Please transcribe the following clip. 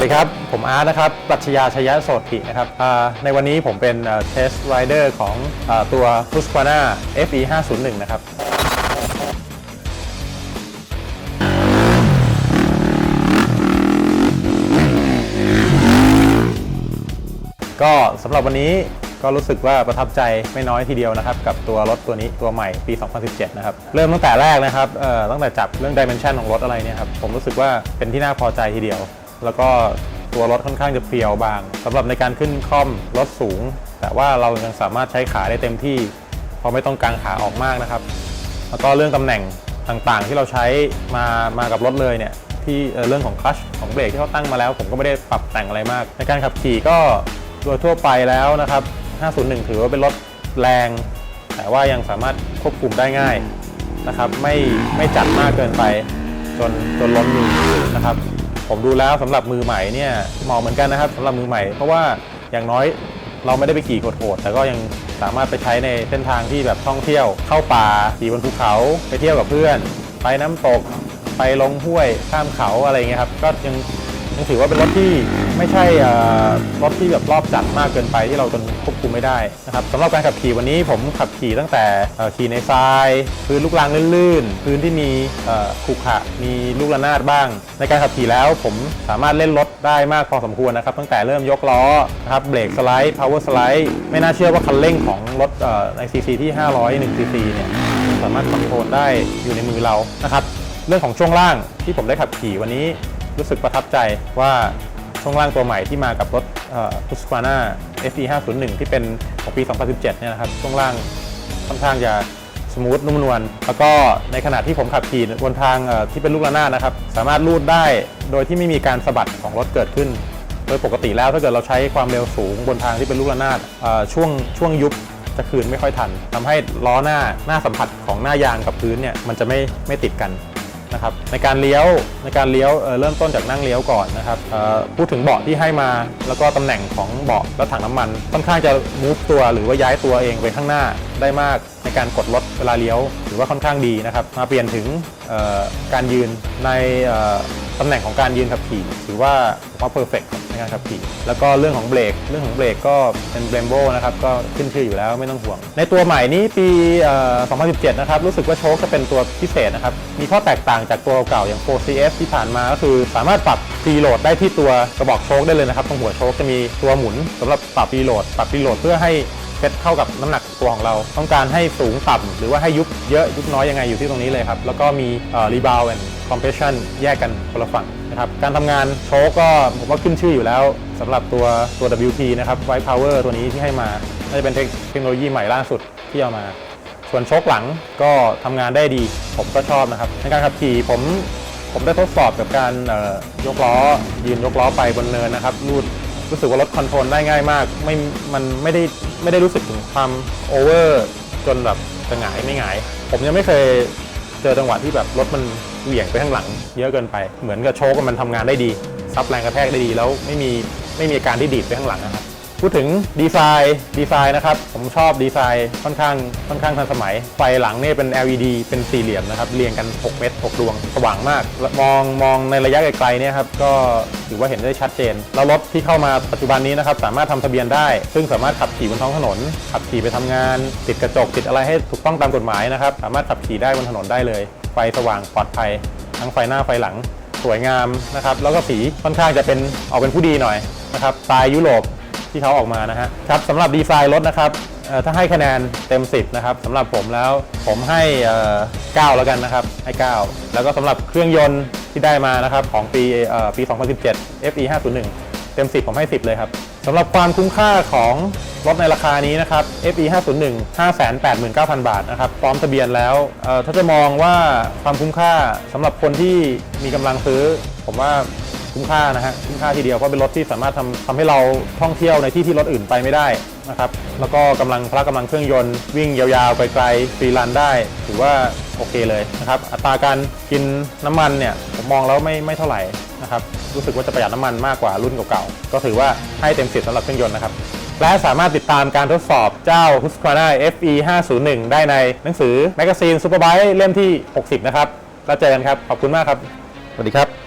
สวัสดีครับ ผมอาร์ตนะครับปรัชญาชยะโสตินะครับในวันนี้ผมเป็นเทสไรเดอร์ของอตัว h u s q v a n a FE 501นะครับก็สำหรับวันนี้ก็รู้สึกว่าประทับใจไม่น้อยทีเดียวนะครับ กับตัวรถตัวนี้ตัวใหม่ปี 2017 นะครับ เริ่มตั้งแต่แรกนะครับตั้งแต่จับเรื่อง dimension ของรถอะไรเนี่ยครับ ผมรู้สึกว่าเป็นที่น่าพอใจทีเดียว แล้วก็ตัวรถค่อนข้างจะเพรียวบางสำหรับในการขึ้นคล่อมรถสูง แต่ว่าเรายังสามารถใช้ขาได้เต็มที่ เพราะไม่ต้องกางขาออกมากนะครับ แล้วก็เรื่องตำแหน่งต่างๆ ที่เราใช้มามากับรถเลยเนี่ยที่เเรื่องของคลัชของเบรกที่เขาตั้งมาแล้ว ผมก็ไม่ได้ปรับแต่งอะไรมาก ในการขับขี่ก็โดยทั่วไปแล้วนะครับ 501 ถือว่าเป็นรถแรง แต่ว่ายังสามารถควบคุมได้ง่ายนะครับ ไม่ไม่จัดมากเกินไปจนจนล้นมือนะครับ ผมดูแล้วสำหรับมือใหม่เนี่ยเหมาะเหมือนกันนะครับสำหรับมือใหม่ เพราะว่าอย่างน้อยเราไม่ได้ไปขี่โหดๆแต่ก็ยังสามารถไปใช้ในเส้นทางที่แบบท่องเที่ยวเข้าป่าขี่บนภูเขาไปเที่ยวกับเพื่อน ไปน้ำตก ไปลงห้วยข้ามเขาอะไรเงี้ยครับก็ยัง ยังถือว่าเป็นรถที่ไม่ใช่รถที่แบบรอบจัดมากเกินไปที่เราจนควบคุมไม่ได้นะครับสำหรับการขับขี่วันนี้ผมขับขี่ตั้งแต่ขี่ในทราย พื้นลูกรังลื่นๆ พื้นที่มีขรุขระมีลูกระนาดบ้าง ในการขับขี่แล้วผมสามารถเล่นรถได้มากพอสมควรนะครับ ตั้งแต่เริ่มยกล้อนะครับเบรกสไลด์ power สไลด์ไม่น่าเชื่อว่าคันเร่งของรถเอ่อใน CC ที่ 501 cc เนี่ยสามารถคอนโทรลได้อยู่ในมือเรานะครับเรื่องของช่วงล่างที่ผมได้ขับขี่วันนี้ รู้สึกประทับใจว่าช่วงล่างตัวใหม่ที่มากับรถเอ่อ Husqvarna FE 501ที่เป็นของปี 2017 เนี่ยนะครับ ช่วงล่างค่อนข้างจะสมูทนุ่มนวลแล้วก็ในขณะที่ผมขับขี่บนทางที่เป็นลูกระนาดนะครับ สามารถลูดได้โดยที่ไม่มีการสะบัดของรถเกิดขึ้น โดยปกติแล้วถ้าเกิดเราใช้ความเร็วสูงบนทางที่เป็นลูกระนาดช่วงช่วงยุบจะคืนไม่ค่อยทันทำให้ล้อหน้าหน้าสัมผัสของหน้ายางกับพื้นเนี่ยมันจะไม่ไม่ติดกัน นะครับในการเลี้ยวในการเลี้ยวเเริ่มต้นจากนั่งเลี้ยวก่อนนะครับพูดถึงเบาะที่ให้มา แล้วก็ตำแหน่งของเบาะและถังน้ำมัน ค่อนข้างจะมูฟตัวหรือว่าย้ายตัวเองไปข้างหน้าได้มากในการกดรถเวลาเลี้ยวถือว่าค่อนข้างดีนะครับมาเปลี่ยนถึงการยืนในตำแหน่งของการยืนขับขี่ถือว่าว่าเพอร์เฟกต์ การขับขี่ แล้วก็เรื่องของเบรกเรื่องของเบรกก็เป็นเบรมโบนะครับก็ขึ้นชื่ออยู่แล้วไม่ต้องห่วง ในตัวใหม่นี้ปี 2017 นะครับรู้สึกว่าโชคจะเป็นตัวพิเศษนะครับมีข้อแตกต่างจากตัวเก่าอย่าง 4CS ที่ผ่านมาก็คือสามารถปรับฟีโหลดได้ที่ตัวกระบอกโชคได้เลยนะครับตรงหัวโชคจะมีตัวหมุนสำหรับปรับฟีโหลดปรับฟีโหลดเพื่อให้เซตเข้ากับน้ำหนักตัวของเรา ต้องการให้สูงต่ำหรือว่าให้ยุบเยอะยุบน้อยยังไงอยู่ที่ตรงนี้เลยครับ แล้วก็มีรีบาวแอนด์คอมเพรสชันแยกกันคนละฝั่ง นะครับการทำงานโชคก็ผมว่าขึ้นชื่ออยู่แล้วสำหรับตัวตัว WP นะครับ White Power ตัวนี้ที่ให้มาน่าจะเป็นเทคโนโลยีใหม่ล่าสุดที่เอามา ส่วนโชคหลังก็ทำงานได้ดี ผมก็ชอบนะครับ ในการขับขี่ผมผมได้ทดสอบกับการยกล้อ ยืนยกล้อไปบนเนินนะครับรูดรู้สึกว่ารถคอนโทรลได้ง่ายมากไม่มันไม่ได้ไม่ได้รู้สึกถึงความโอเวอร์จนแบบจะหงายไม่หงาย ผมยังไม่เคย เจอจังหวะที่แบบรถมันเหวี่ยงไปข้างหลัง เยอะเกินไป เหมือนกับโชคมันทำงานได้ดี ซับแรงกระแทกได้ดี แล้วไม่มีไม่มีอาการที่ดีดไปข้างหลังนะครับ พูดถึงดีไซน์ดีไซน์นะครับ ผมชอบดีไซน์ค่อนข้างค่อนข้างทันสมัย ไฟหลังเนี่ยเป็น LED เป็นสี่เหลี่ยมนะครับ เรียงกัน 6 เมตร6ดวง สว่างมาก มองมองในระยะไกลๆเนี่ยครับก็ถือว่าเห็นได้ชัดเจน แล้วรถที่เข้ามาปัจจุบันนี้นะครับ สามารถทำทะเบียนได้ ซึ่งสามารถขับขี่บนท้องถนน ขับขี่ไปทำงาน ติดกระจกติดอะไรให้ถูกต้องตามกฎหมายนะครับ สามารถขับขี่ได้บนถนนได้เลย ไฟสว่างปลอดภัย ทั้งไฟหน้าไฟหลังสวยงามนะครับแล้วก็สีค่อนข้างจะเป็นออกเป็นผู้ดีหน่อยนะครับสไตล์ยุโรป ที่เขาออกมานะฮะครับสำหรับดีไซน์รถนะครับถ้าให้คะแนนเต็ม 10 นะครับสำหรับผมแล้วผมให้เอ่อ9แล้วกันนะครับให้ 9 แล้วก็สำหรับเครื่องยนต์ที่ได้มานะครับของปีปี 2017 FE 501 เต็ม 10 ผมให้ 10 เลยครับสำหรับความคุ้มค่าของรถในราคานี้นะครับ FE 501 589,000 บาทนะครับพร้อมทะเบียนแล้ว ถ้าจะมองว่าความคุ้มค่าสำหรับคนที่มีกำลังซื้อ ผมว่า คุ้มค่านะฮะคุ้มค่าทีเดียวเพราะเป็นรถที่สามารถทำทำให้เราท่องเที่ยวในที่ที่รถอื่นไปไม่ได้นะครับแล้วก็กำลังพละกำลังเครื่องยนต์วิ่งยาวๆไกลๆฟรีรันได้ ถือว่าโอเคเลยนะครับอัตราการกินน้ำมันเนี่ยผมมองแล้วไม่ไม่เท่าไหร่นะครับรู้สึกว่าจะประหยัดน้ำมันมากกว่ารุ่นเก่าๆก็ถือว่าให้เต็มสิบสำหรับเครื่องยนต์นะครับและสามารถติดตามการทดสอบเจ้า Husqvarna FE 501ได้ในหนังสือแมกกาซีน Superbike เล่มที่ 60 นะครับ แล้วเจอกันครับ ขอบคุณมากครับ สวัสดีครับ